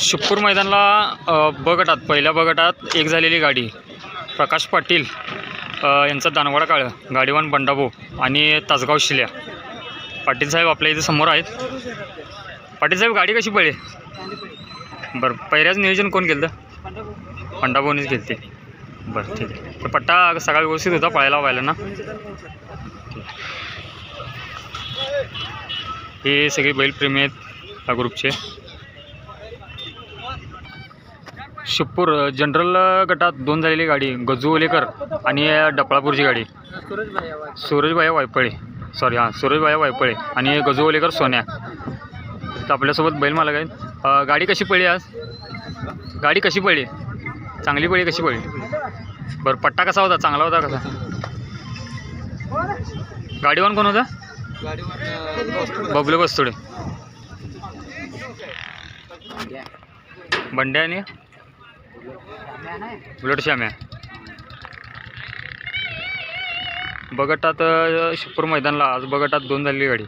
शिपूर मैदानला बगटात ब गटात पहिल्या ब गटात एक झालेली गाडी प्रकाश पाटील यांचा दानवाडा काळ गाडीवान बंडाबो आणि तासगाव शिल्या. पाटील साहेब आपल्या इथे समोर आहेत. पाटील साहेब गाडी कशी पडली बरं पहिल्याच नियोजन कोण केलं तर बंडाभोनीच केलं ते बरं ठीक आहे. तर पट्टा सगळा व्यवस्थित होता पळायला व्हायला ना? हे सगळे बैलप्रेमी आहेत त्या ग्रुपचे. शिपूर जनरल गटात दोन झालेली गाडी गजू ओलेकर आणि डपळापूरची गाडी. सूरजबाया वायपळे सॉरी हां सूरजभाया वायपळे आणि गजू ओलेकर सोन्या. तर आपल्यासोबत बैल मालक आहेत. गाडी कशी पडली आज? गाडी कशी पडली? चांगली पडली कशी पडली? बरं पट्टा कसा होता? चांगला होता कसा? गाडीवान कोण होता? बबलू बस्तुडे बंड्या आणि? बुलेट श्याम्या. बगटात शिपूर मैदानला आज बगटात दोन झालेली गाडी.